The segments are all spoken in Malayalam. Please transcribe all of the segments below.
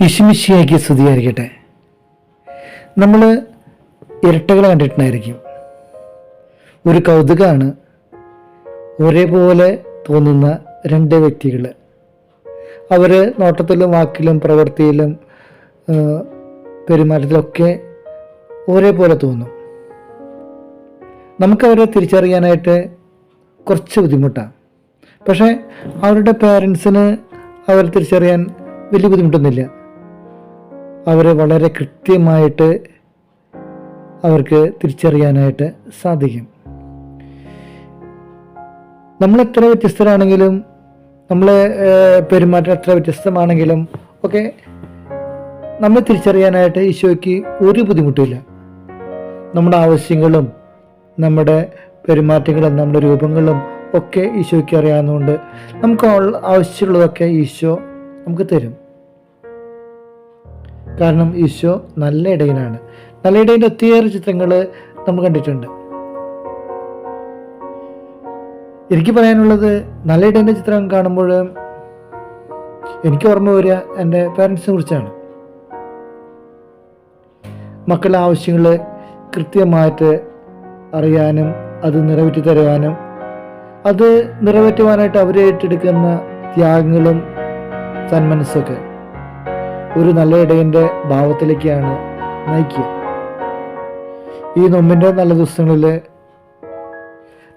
ഇഷിമിഷിയാക്കി സ്തുതിയായിരിക്കട്ടെ. നമ്മൾ ഇരട്ടകൾ കണ്ടിട്ടുണ്ടായിരിക്കും. ഒരു കൗതുകമാണ് ഒരേപോലെ തോന്നുന്ന രണ്ട് വ്യക്തികൾ അവർ നോട്ടത്തിലും വാക്കിലും പ്രവൃത്തിയിലും പെരുമാറ്റത്തിലൊക്കെ ഒരേപോലെ തോന്നും. നമുക്കവരെ തിരിച്ചറിയാനായിട്ട് കുറച്ച് ബുദ്ധിമുട്ടാണ് പക്ഷേ അവരുടെ പേരൻസിന് അവരെ തിരിച്ചറിയാൻ വലിയ ബുദ്ധിമുട്ടൊന്നുമില്ല. അവരെ വളരെ കൃത്യമായിട്ട് അവർക്ക് തിരിച്ചറിയാനായിട്ട് സാധിക്കും. നമ്മൾ എത്ര വ്യത്യസ്തരാണെങ്കിലും നമ്മളെ പെരുമാറ്റം എത്ര വ്യത്യസ്തമാണെങ്കിലും ഒക്കെ നമ്മൾ തിരിച്ചറിയാനായിട്ട് ഈശോയ്ക്ക് ഒരു ബുദ്ധിമുട്ടില്ല നമ്മുടെ ആവശ്യങ്ങളും നമ്മുടെ പെരുമാറ്റങ്ങളും നമ്മുടെ രൂപങ്ങളും ഒക്കെ ഈശോയ്ക്ക് അറിയാവുന്നതുകൊണ്ട് നമുക്ക് ആവശ്യമുള്ളതൊക്കെ ഈശോ നമുക്ക് തരും. കാരണം ഈശോ നല്ല ഇടയനാണ്. നല്ല ഇടയന്റെ ഒത്തിരി ചിത്രങ്ങൾ നമ്മൾ കണ്ടിട്ടുണ്ട്. എനിക്ക് പറയാനുള്ളത് നല്ല ഇടയന്റെ ചിത്രം കാണുമ്പോൾ എനിക്ക് ഓർമ്മ വരിക എന്റെ പാരൻസിനെ കുറിച്ചാണ്. മക്കളുടെ ആവശ്യങ്ങൾ കൃത്യമായിട്ട് അറിയാനും അത് നിറവേറ്റി തരുവാനും അത് നിറവേറ്റുവാനായിട്ട് അവർ ഏറ്റെടുക്കുന്ന ത്യാഗങ്ങളും സന്മനസ്സൊക്കെ. ഒരു നല്ല ഇടയന്റെ ഭാവത്തിലേക്കാണ് നയിക്കുക. ഈ നൊമ്പിന്റെ നല്ല ദിവസങ്ങളിൽ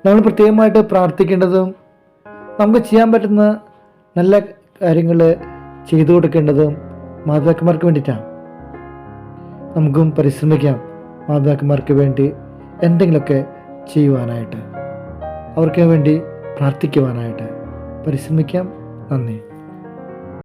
നമ്മൾ പ്രത്യേകമായിട്ട് പ്രാർത്ഥിക്കേണ്ടതും നമുക്ക് ചെയ്യാൻ പറ്റുന്ന നല്ല കാര്യങ്ങൾ ചെയ്തു കൊടുക്കേണ്ടതും മാതാപിതാക്കന്മാർക്ക് വേണ്ടിയിട്ടാണ്. നമുക്കും പരിശ്രമിക്കാം മാതാപിതാക്കന്മാർക്ക് വേണ്ടി എന്തെങ്കിലുമൊക്കെ ചെയ്യുവാനായിട്ട്. അവർക്ക് വേണ്ടി പ്രാർത്ഥിക്കുവാനായിട്ട്. പരിശ്രമിക്കാം. നന്ദി.